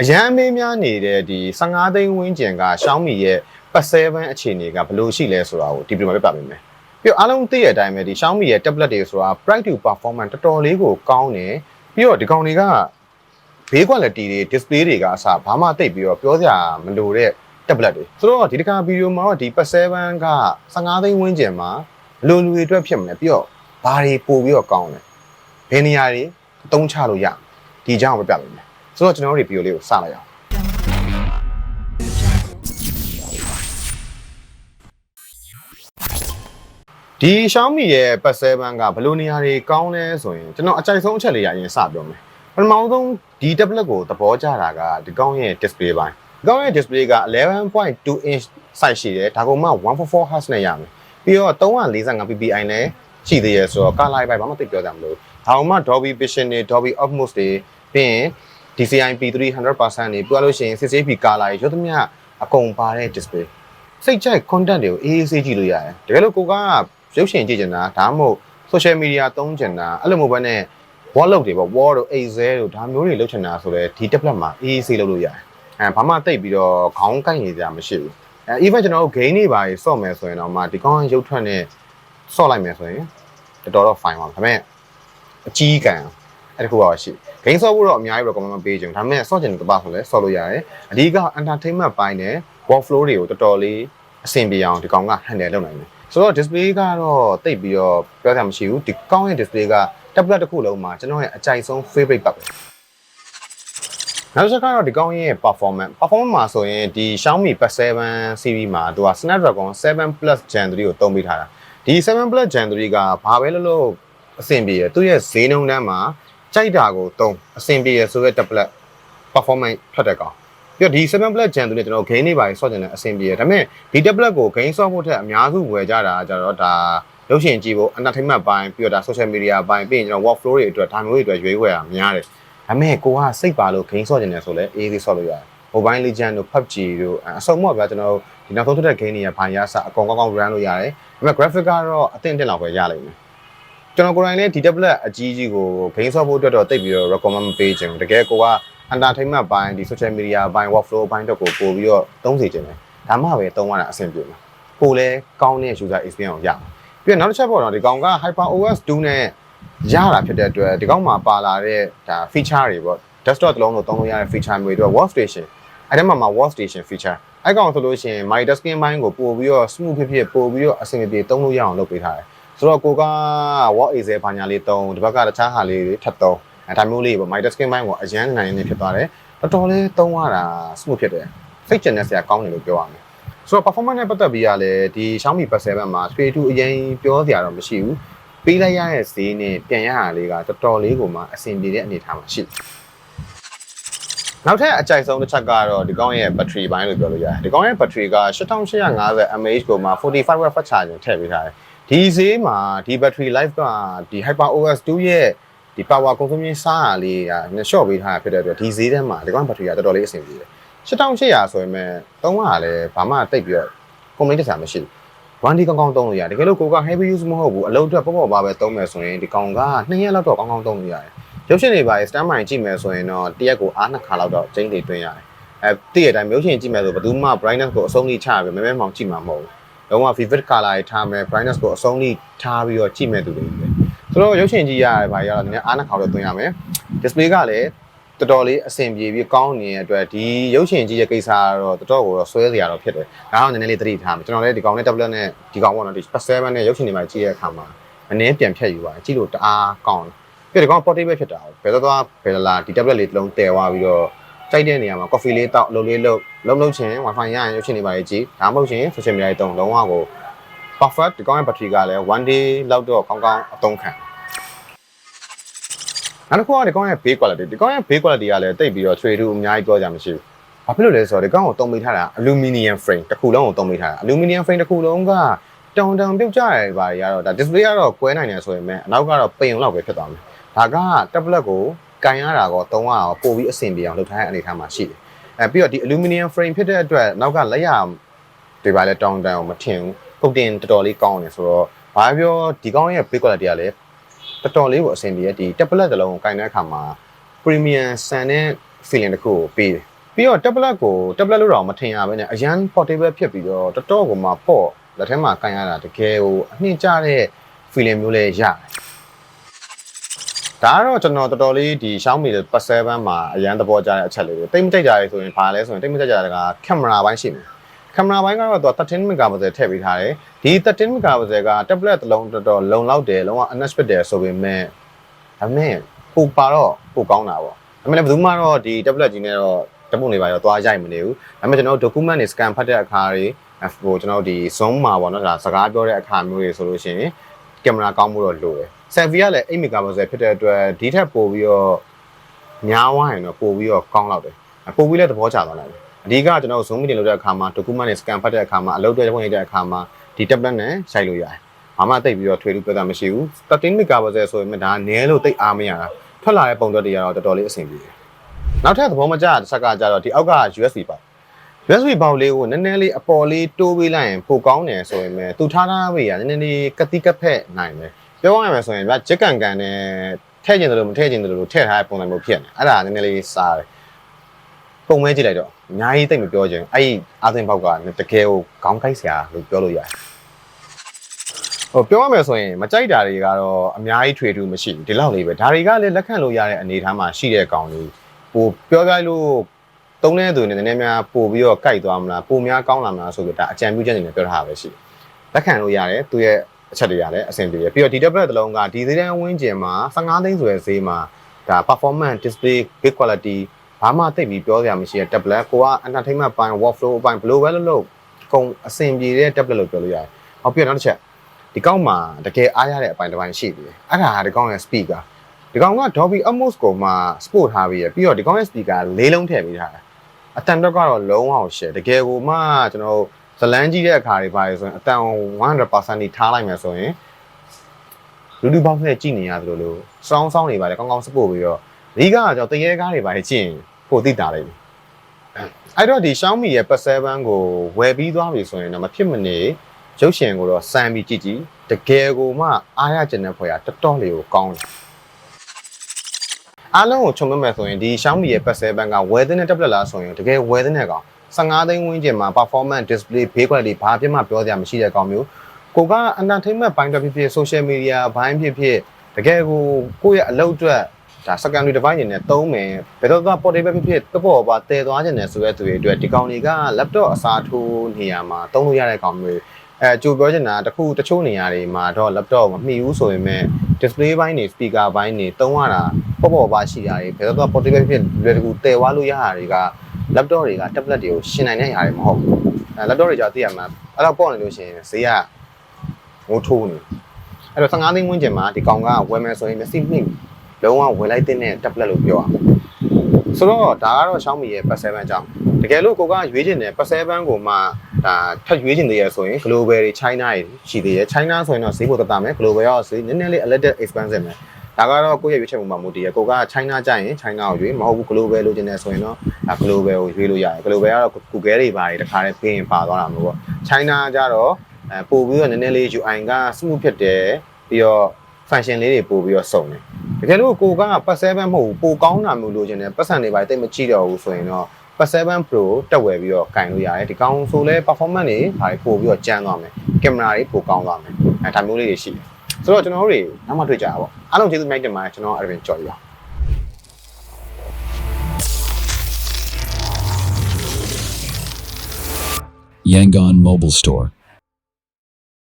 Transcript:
အရန်အမေးများနေတဲ့ဒီ15သိန်းဝန်းကျင်က Xiaomi ရဲ့ Pad 7အခြေအနေကဘယ်လိုရှိလဲဆိုတာကိုဒီဗီဒီယိုမှာပြပြပေးမယ်ပြီးတော့အားလုံးသိတဲ့အတိုင်းပဲဒီ Xiaomi ရဲ့ tablet တွေဆိုတာ price to performance တော်တော်လေးကိုကောင်းတယ်ပြီးတော့ဒီကောင်တွေကဘေး quality တွေ display တွေကအစဘာမှတိတ်ပြီးတော့ပြောစရာမလိုတဲ့ tablet တွေဆိုတော့ဒီတစ်ခါဗီဒီယိုမှာတော့ဒီ Pad 7က15သိန်းဝန်းကျင်မှာဘယ်လိုလူတွေအတွက်ဖြစ်မလဲပြီးတော့ဘာတွေပို့ပြီးတော့ကောင်းလဲဘယ်နေရာတွေအသုံးချလို့ရမလဲဒီအကြောင်းကိုပြပြပေးမယ် ဆိုတော့ကျွန်တော်တို့ဒီဗီဒီယိုလေးကိုစလိုက်အောင်ဒီ Xiaomi ရဲ့ Pad 7ကဘယ်လိုနေရာတွေကောင်းလဲဆိုရင်ကျွန်တော်အကြိုက်ဆုံးအချက်လေးရရင်စပြောမယ်ပထမဆုံးဒီ tablet ကိုသဘောကျတာကဒီကောင်းရဲ့ display ပိုင်းဒီကောင်းရဲ့ display က11.2 inch size ရှိတယ်ဒါကောင်မှ144 Hz နဲ့ရမယ်ပြီးတော့345 ppi နဲ့ရှိသေးရဆိုတော့ color ပိုင်းဘာမှသိပြောကြမလို့ဒါကောင်မှ Dolby Vision တွေ Dolby Atmos တွေပြီးရင် DCI P3 100%နေပြောလို့ရှိရင် 6AP color တွေရုပ်သမျှအကုန်ပါတဲ့ display စိတ်ကြိုက် content တွေကိုအေးအေးဆေးကြည့်လို့ရတယ်တကယ်လို့ကိုကရုပ်ရှင်ကြည့်ချင်တာဒါမှမဟုတ် social media သုံးချင်တာအဲ့လိုမျိုးပဲနဲ့ wall လုပ်တွေပေါ့ wall တို့ excel တို့ဒါမျိုးတွေလုပ်ချင်တာဆိုလဲဒီ tablet မှာအေးအေးဆေးလုပ်လို့ရတယ်အဲဘာမှတိတ်ပြီးတော့ခေါင်းကိုက်နေကြမရှိဘူးအဲ even ကျွန်တော်တို့ game တွေပါဆော့မယ်ဆိုရင်တော့မှဒီကောင်းရုပ်ထွက်နဲ့ဆော့လိုက်မယ်ဆိုရင်တော်တော်တော့ fine ပါဒါပေမဲ့အကြီးကံ အဲ့ဒါခုပါရှိ game ဆော့ဖို့တော့အများကြီး recommend မပေးချင်ဘူးဒါပေမဲ့ဆော့ချင်တဲ့တပတ်ဆိုလဲဆော့လို့ရတယ်အဓိက entertainment ပိုင်းနဲ့ workflow တွေကိုတော်တော်လေးအဆင်ပြေအောင်ဒီကောင်က handle လုပ်နိုင်တယ်ဆိုတော့ display ကတော့တိတ်ပြီးတော့ပြောစရာမရှိဘူးဒီကောင်းရဲ့ display က tablet တစ်ခုလုံးမှာကျွန်တော်ရဲ့အကြိုက်ဆုံး favorite ပတ်ပဲနောက်တစ်ချက်ကတော့ဒီကောင်းရဲ့ performance performance မှာဆိုရင်ဒီ Xiaomi Pad 7 series မှာသူက Snapdragon 7 Plus Gen 3ကိုသုံးပေးထားတာဒီ7 Plus Gen 3ကဘာပဲလို့လို့အဆင်ပြေရသူ့ရဲ့ဈေးနှုန်းတန်းမှာ ကြိုက်တာကိုသုံးအဆင်ပြေရဆိုတဲ့ tablet performance ထွက်တဲ့ကောင်ပြီးတော့ဒီ7 Plus Gen 3နဲ့ကျွန်တော် game တွေပါဆော့ကျင်တဲ့အဆင်ပြေရဒါပေမဲ့ဒီ tablet ကို game ဆော့ဖို့ထက်အများစုဝယ်ကြတာကြတော့ဒါရုပ်ရှင်ကြည့်ဖို့ entertainment ပိုင်းပြီးတော့ဒါ social media ပိုင်းပြီးရင်ကျွန်တော် workflow တွေအတွက်ဒါမျိုးတွေအတွက်ရွေးဝယ်တာများတယ်ဒါပေမဲ့ကိုကစိတ်ပါလို့ game ဆော့ကျင်တယ်ဆိုလဲ easy ဆော့လို့ရတယ် mobile legend တို့ PUBG တို့အစုံမော့ဗျာကျွန်တော်ဒီနောက်ဆုံးထွက်တဲ့ game တွေကဘာရစအကောင်ကောင်းကောင်း run လို့ရတယ်ဒါပေမဲ့ graphic ကတော့အသင့်အင့်လောက်ပဲရလိမ့်မယ် ကျွန်တော်ကိုယ်တိုင်လည်းဒီ tablet အကြီးကြီးကို game ဆော့ဖို့အတွက်တော့တိတ်ပြီးတော့ recommend မပေးချင်ဘူးတကယ်ကိုက entertainment ဘိုင်းဒီ social media ဘိုင်း workflow ဘိုင်းတော့ကိုပို့ပြီးတော့သုံးစီခြင်းတယ်ဒါမှပဲသုံးရတာအဆင်ပြေမှာကိုလည်းကောင်းတဲ့ user experience ကိုရမှာပြီးတော့နောက်တစ်ချက်ပေါ့နော်ဒီကောင်က HyperOS 2နဲ့ရတာဖြစ်တဲ့အတွက်ဒီကောင်မှာပါလာတဲ့ဒါ feature တွေပေါ့ desktop တစ်လုံးလို့သုံးလို့ရတဲ့ feature မျိုးတွေတော့ workstation အဲ့ဒီမှာမှာ workstation feature အဲ့ကောင်ဆိုလို့ရှိရင် my desking ဘိုင်းကိုပို့ပြီးတော့ smooth ဖြစ်ဖြစ်ပို့ပြီးတော့အဆင်ပြေသုံးလို့ရအောင်လုပ်ပေးထားတယ် ဆိုတော့ကိုက work easy ဘာညာလေးသုံးဒီဘက်ကတခြားဟာလေးတွေထပ်သုံးအဲဒါမျိုးလေးပေါ့ my desking ဘိုင်းကိုအရန်နိုင်နေဖြစ်သွားတယ်တော်တော်လေးသုံးရတာ smooth ဖြစ်တယ်စိတ်ကျင်တဲ့ဆရာကောင်းတယ်လို့ပြောရမယ်ဆိုတော့ performance နဲ့ပတ်သက်ပြီးရလဲဒီ Xiaomi Pad 7မှာ P2 အရင်ပြောစရာတော့မရှိဘူးပေးလိုက်ရတဲ့ဈေးနဲ့ပြန်ရတာလေးကတော်တော်လေးကိုမှအဆင်ပြေတဲ့အနေအထားမှာရှိတယ်နောက်ထပ်အကြိုက်ဆုံးတစ်ချက်ကတော့ဒီကောင်းရဲ့ battery ဘိုင်းလို့ပြောလို့ရတယ်ဒီကောင်းရဲ့ battery က8850 mAh ကိုမှ45 watt fast charging ထည့်ပေးထားတယ် ဒီဈေးမှာဒီ battery life ကဒီ HyperOS 2ရဲ့ဒီ power consumption စားရလေးကနည်း short ပေးထားတာဖြစ်တဲ့အတွက်ဒီဈေးထဲမှာဒီကောင်း battery ကတော်တော်လေးအဆင်ပြေတယ်8800ဆိုရင်မဲ့သုံးရတာလည်းဘာမှတိတ်ပြီးတော့ complaint တက်စရာမရှိဘူး one day ကောင်းကောင်းသုံးလို့ရတယ်တကယ်လို့ကိုက heavy use မဟုတ်ဘူးအလုပ်အတွက်ပေါ့ပေါ့ပါပဲသုံးမယ်ဆိုရင်ဒီကောင်က2ရက်လောက်တော့ကောင်းကောင်းသုံးလို့ရတယ်ရုပ်ရှင်တွေပါ stand by ကြည့်မယ်ဆိုရင်တော့တရက်ကိုအားနှစ်ခါလောက်တော့ကျင်းတွေတွင်းရတယ်အဲတည့်ရတိုင်းရုပ်ရှင်ကြည့်မယ်ဆိုဘယ်သူမှ brightness ကိုအဆုံးထိချရပြီမဲမဲမောင်ကြည့်မှာမဟုတ်ဘူး လုံးဝ vivid color တွေထားမယ် brightness ကိုအဆုံးထိထားပြီးတော့ကြည့်မဲ့သူတွေပဲဆိုတော့ရုပ်ရှင်ကြည့်ရတယ်ဗာရတော့နည်းနည်းအားနှစ်ခါတော့တွင်းရမယ် display ကလည်းတော်တော်လေးအဆင်ပြေပြီးကောင်းနေတဲ့အတွက်ဒီရုပ်ရှင်ကြည့်ရဲ့ကိစ္စကတော့တော်တော်ကိုတော့ဆွဲစရာတော့ဖြစ်တယ်ဒါတော့နည်းနည်းလေးသတိထားမယ်ကျွန်တော်လည်းဒီကောင်နဲ့ tablet နဲ့ဒီကောင်ပေါ့နော်ဒီ Pad 7နဲ့ရုပ်ရှင်တွေမှာကြည့်ရတဲ့အခါမှာအနည်းပြန်ဖြတ်ယူပါတယ်ကြည့်လို့တအားကောင်းတယ်ပြီးတော့ဒီကောင် portable ဖြစ်တာဘယ်တော့သွားဘယ်လာဒီ tablet လေးတစ်လုံးတည်သွားပြီးတော့ ကြိုက်တဲ့နေရာမှာ coffee လေးတောက်လုံးလေးလုံးလုံးလုံးချင်း wifi ရရင်ရုပ်ရှင်တွေပါလေးကြည့်ဒါမှမဟုတ်ရှင် social media တွေတုံးလုံးဝကို perfect ဒီကောင်ရဲ့ battery ကလည်း1 day လောက်တော့ကောင်းကောင်းအသုံးခံနောက်တစ်ခုကဒီကောင်ရဲ့ base quality ဒီကောင်ရဲ့ base quality ကလည်းတိတ်ပြီးတော့ trade အများကြီးပြောကြမရှိဘူးဘာဖြစ်လို့လဲဆိုတော့ဒီကောင်ကိုတုံးပေးထားတာ aluminum frame တစ်ခုလုံးကိုတုံးပေးထားတာ aluminum frame တစ်ခုလုံးကတောင်တောင်ပြုတ်ကြရပါရတော့ဒါ display ကတော့ကွဲနိုင်တယ်ဆိုရင်မဲ့အနောက်ကတော့ပိန်လောက်ပဲဖြစ်သွားမယ်ဒါက tablet ကို ကန်ရတာကောသုံးရအောင်ပို့ပြီးအဆင်ပြေအောင်လုပ်ထားတဲ့အနေအထားမှာရှိတယ်အဲပြီးတော့ဒီ aluminum frame ဖြစ်တဲ့အတွက်နောက်ကလက်ရတွေပါလဲတောင်တန်အောင်မထင်ဘူးပုတ်တင်တော်တော်လေးကောင်းတယ်ဆိုတော့ဘာပြောဒီကောင်းရဲ့ big quality ကလည်းတော်တော်လေးကိုအဆင်ပြေတဲ့ဒီ tablet တစ်လုံးကိုကင်တဲ့အခါမှာ premium ဆန်တဲ့ feeling တစ်ခုကိုပေးတယ်ပြီးတော့ tablet ကို tablet လို့တော့မထင်ရဘဲနဲ့အရန် portable ဖြစ်ပြီးတော့တော်တော်ကိုမှပေါ့လက်ထဲမှာကန်ရတာတကယ်ကိုအနှင်းကျတဲ့ feeling မျိုးလေးရတယ် ဒါကတော့ကျွန်တော်တော်တော်လေးဒီ Xiaomi 7မှာအရန်သဘောကျတဲ့အချက်လေးတွေတိတ်မကြိုက်ကြရဲဆိုရင်ဘာလဲဆိုရင်တိတ်မကြိုက်ကြတာကကင်မရာပိုင်းရှိမယ်ကင်မရာပိုင်းကတော့သူက13 megapixel ထည့်ပေးထားတယ်ဒီ13 megapixel က tablet တစ်လုံးတော်တော်လုံလောက်တယ်လုံးဝ unexpected တယ်ဆိုပေမဲ့ဒါပေမဲ့ပိုပါတော့ပိုကောင်းတာပေါ့ဒါပေမဲ့လည်းဘယ်သူမှတော့ဒီ tablet ကြီးနဲ့တော့တပုတ်နေပါရောသွားရိုက်မနေဘူးဒါပေမဲ့ကျွန်တော်တို့ document တွေ scan ဖတ်တဲ့အခါတွေဟိုကျွန်တော်တို့ဒီ zoom မှာပေါ့နော်ဒါစကားပြောတဲ့အခါမျိုးတွေဆိုလို့ရှိရင်ကင်မရာကောင်းမှုတော့လိုတယ် selfie ကလည်း8 megapixel ဖြစ်တဲ့အတွက်ဒီထက်ပိုပြီးတော့များသွားရင်တော့ပိုပြီးတော့ကောင်းလောက်တယ်ပိုပြီးလည်းသဘောကျသွားတယ်အဓိကကျွန်တော် zoom meeting လုပ်တဲ့အခါမှာ document တွေ scan ဖတ်တဲ့အခါမှာအလုပ်တွေဝင်တဲ့အခါမှာဒီ tablet နဲ့ရိုက်လို့ရတယ်ဘာမှတိတ်ပြီးတော့ထွေလို့ပြောတာမရှိဘူး13 megapixel ဆိုရင်ဒါနည်းလို့တိတ်အားမရတာထွက်လာတဲ့ပုံတော့တွေကတော့တော်တော်လေးအဆင်ပြေတယ်နောက်ထပ်သဘောမကျတဲ့တစ်ချက်ကကြတော့ဒီအောက်က USB ပေါ့ USB ဘောက်လေးကိုနည်းနည်းလေးအပေါ်လေးတိုးပေးလိုက်ရင်ပိုကောင်းတယ်ဆိုရင်ပဲသူထားထားပေးရနည်းနည်းလေးကတိကဖက်နိုင်တယ် ပြောရမယ်ဆိုရင်ဗျဂျက်ကန်ကန်နဲ့ထည့်ကျင်တယ်လို့မထည့်ကျင်တယ်လို့ထည့်ထားတဲ့ပုံစံမျိုးဖြစ်နေအဲ့ဒါနည်းနည်းလေးစားတယ်ပုံမဲကြည့်လိုက်တော့အများကြီးသိမပြောချင်အဲ့ဒီအာသင်ဘောက်ကတကယ်ကိုခေါင်းကိုက်စရာလို့ပြောလို့ရတယ်ဟိုပြောရမယ်ဆိုရင်မကြိုက်တာတွေကတော့အများကြီးထွေထူးမရှိဘူးဒီလောက်လေးပဲဒါတွေကလည်းလက်ခံလို့ရတဲ့အနေအထားမှာရှိတဲ့ကောင်လေးဟိုပြောပြလို့သုံးတဲ့သူနဲ့နည်းနည်းများပို့ပြီးတော့ကြိုက်သွားမလားပိုများကောင်းလာမလားဆိုပြီးဒါအကြံပြုချက်အနေနဲ့ပြောထားတာပဲရှိတယ်လက်ခံလို့ရတယ်သူရဲ့ အချက်တွေရတယ်အဆင်ပြေတယ်ပြီးတော့ဒီ tablet တစ်လုံးကဒီသေးတန်းဝင်းကျင်မှာ15သိန်းဆိုတဲ့ဈေးမှာဒါ performance display big quality ဘာမှသိပ်ပြီးပြောစရာမရှိတဲ့ tablet ကိုက entertainment ပိုင်း workflow အပိုင်းဘယ်လိုပဲလုပ်လို့အကုန်အဆင်ပြေတဲ့ tablet လို့ပြောလို့ရတယ်။ဟောပြီးတော့နောက်တစ်ချက်ဒီကောက်မှာတကယ်အားရတဲ့အပိုင်းတစ်ပိုင်းရှိပြီ။အဲ့ဒါဟာဒီကောက်ရဲ့ speaker ဒီကောင်က Dolby Atmos ကိုမှ sport ထားပြီးရပြီးတော့ဒီကောင်ရဲ့ speaker လေးလုံးထည့်ပေးထားတာ။အတန်တော့ကတော့လုံးအောင်ရှယ်တကယ်ကိုမှကျွန်တော် ဇလန်းကြီးတဲ့အခါတွေပါရဆိုရင်အတန်100%ကြီးထားလိုက်မယ်ဆိုရင်လူလူပေါင်းနဲ့ကြည့်နေရတယ်လို့လို့စောင်းစောင်းနေပါလေကောင်းကောင်း support ပြီးတော့အဓိကကကျွန်တော်တရေကားတွေပါလေကြည့်ရင်ပိုသိတာလိမ့်မယ်အဲ့တော့ဒီ Xiaomi ရဲ့ Pad 7ကိုဝယ်ပြီးသွားပြီဆိုရင်တော့မဖြစ်မနေရုပ်ရှင်ကိုတော့စမ်းပြီးကြည့်ကြည့်တကယ်ကိုမှအားရကျင်တဲ့ဖွယ်ကတော်တော်လေးကိုကောင်းတယ်အားလုံးကိုခြုံမမဲ့ဆိုရင်ဒီ Xiaomi ရဲ့ Pad 7ကဝယ်တဲ့ tablet လားဆိုရင်တကယ်ဝယ်တဲ့ကောင် 15သိန်းဝန်းကျင်မှာ performance display bay quality ဘာပြမှပြောစရာမရှိတဲ့ကောင်မျိုးကိုက entertainment ဘိုင်းတစ်ဖြစ်ဖြစ် social media ဘိုင်းဖြစ်ဖြစ်တကယ်ကိုကိုယ့်ရဲ့အလုပ်အတွက်ဒါ secondary device အနေနဲ့သုံးမယ်ဘယ်တော့က portable ဖြစ်ဖြစ်တပေါ်ပါတည်သွားခြင်းနဲ့ဆိုတဲ့သူတွေအတွက်ဒီကောင်တွေက laptop အစားထိုးနေရာမှာသုံးလို့ရတဲ့ကောင်မျိုးအဲကြိုပြောချင်တာတခုတချို့နေရာတွေမှာတော့ laptop မမှီဘူးဆိုရင်မဲ့ display ဘိုင်းတွေ speaker ဘိုင်းတွေသုံးရတာပေါ့ပေါ့ပါရှိရတယ်ဘယ်တော့က portable ဖြစ်လွယ်တကူတည်သွားလို့ရတာတွေက laptop တွေက tablet တွေကိုရှင်နိုင်တဲ့ຢာတွေမဟုတ်ဘူးအဲ laptop တွေကြောင့်သိရမှာအဲ့တော့ပေါ့နေလို့ရှိရင်ဈေးကငိုးထိုးနေအဲ့တော့15သိန်းဝန်းကျင်မှာဒီကောင်ကဝယ်မယ်ဆိုရင်မျက်စိမှိတ်လုံးဝဝယ်လိုက်တဲ့ tablet လို့ပြောရမှာဆိုတော့ဒါကတော့ Xiaomi ရဲ့ Pad 7အကြောင်းတကယ်လို့ကိုကရွေးချင်တယ် Pad 7ကိုမှဒါထပ်ရွေးချင်သေးရဆိုရင် global တွေ China တွေရှိသေးတယ် China ဆိုရင်တော့ဈေးပိုသက်သာမယ် global ရောဈေးနည်းနည်းလေး a little expensive မယ် ဒါကတော့ကိုယ့်ရဲ့ရွေးချယ်မှုမှာမူတည်ရကိုက China ကြရင် China ကိုရွေးမဟုတ်ဘူး global လိုချင်တယ်ဆိုရင်တော့ဒါ global ကိုရွေးလို့ရတယ် global ကတော့ Google တွေပါတယ်တခါတည်းပြင်ပါသွားတာမျိုးပေါ့ China ကြတော့အဲပို့ပြီးတော့နည်းနည်းလေး UI က smooth ဖြစ်တယ်ပြီးတော့ function လေးတွေပို့ပြီးတော့စုံတယ်တကယ်လို့ကိုကပတ်7မဟုတ်ဘူးပိုကောင်းတာမျိုးလိုချင်တယ်ပတ်စံတွေပါတိတ်မကြည့်တော့ဘူးဆိုရင်တော့ပတ်7 Pro တက်ဝယ်ပြီးတော့ကင်လို့ရတယ်ဒီကောင်ဆိုလဲ performance တွေဘာတွေပို့ပြီးတော့ကျန်းသွားမယ်ကင်မရာတွေပိုကောင်းသွားမယ်အဲဒါမျိုးလေးတွေရှိတယ် ဆိုတော့ကျွန်တော်တို့တွေနောက်မှတွေ့ကြတာပေါ့အားလုံးကျေးဇူးများတင်ပါတယ်ကျွန်တော်အဲ့ဒါကြော်ရအောင် Yangon Mobile Store.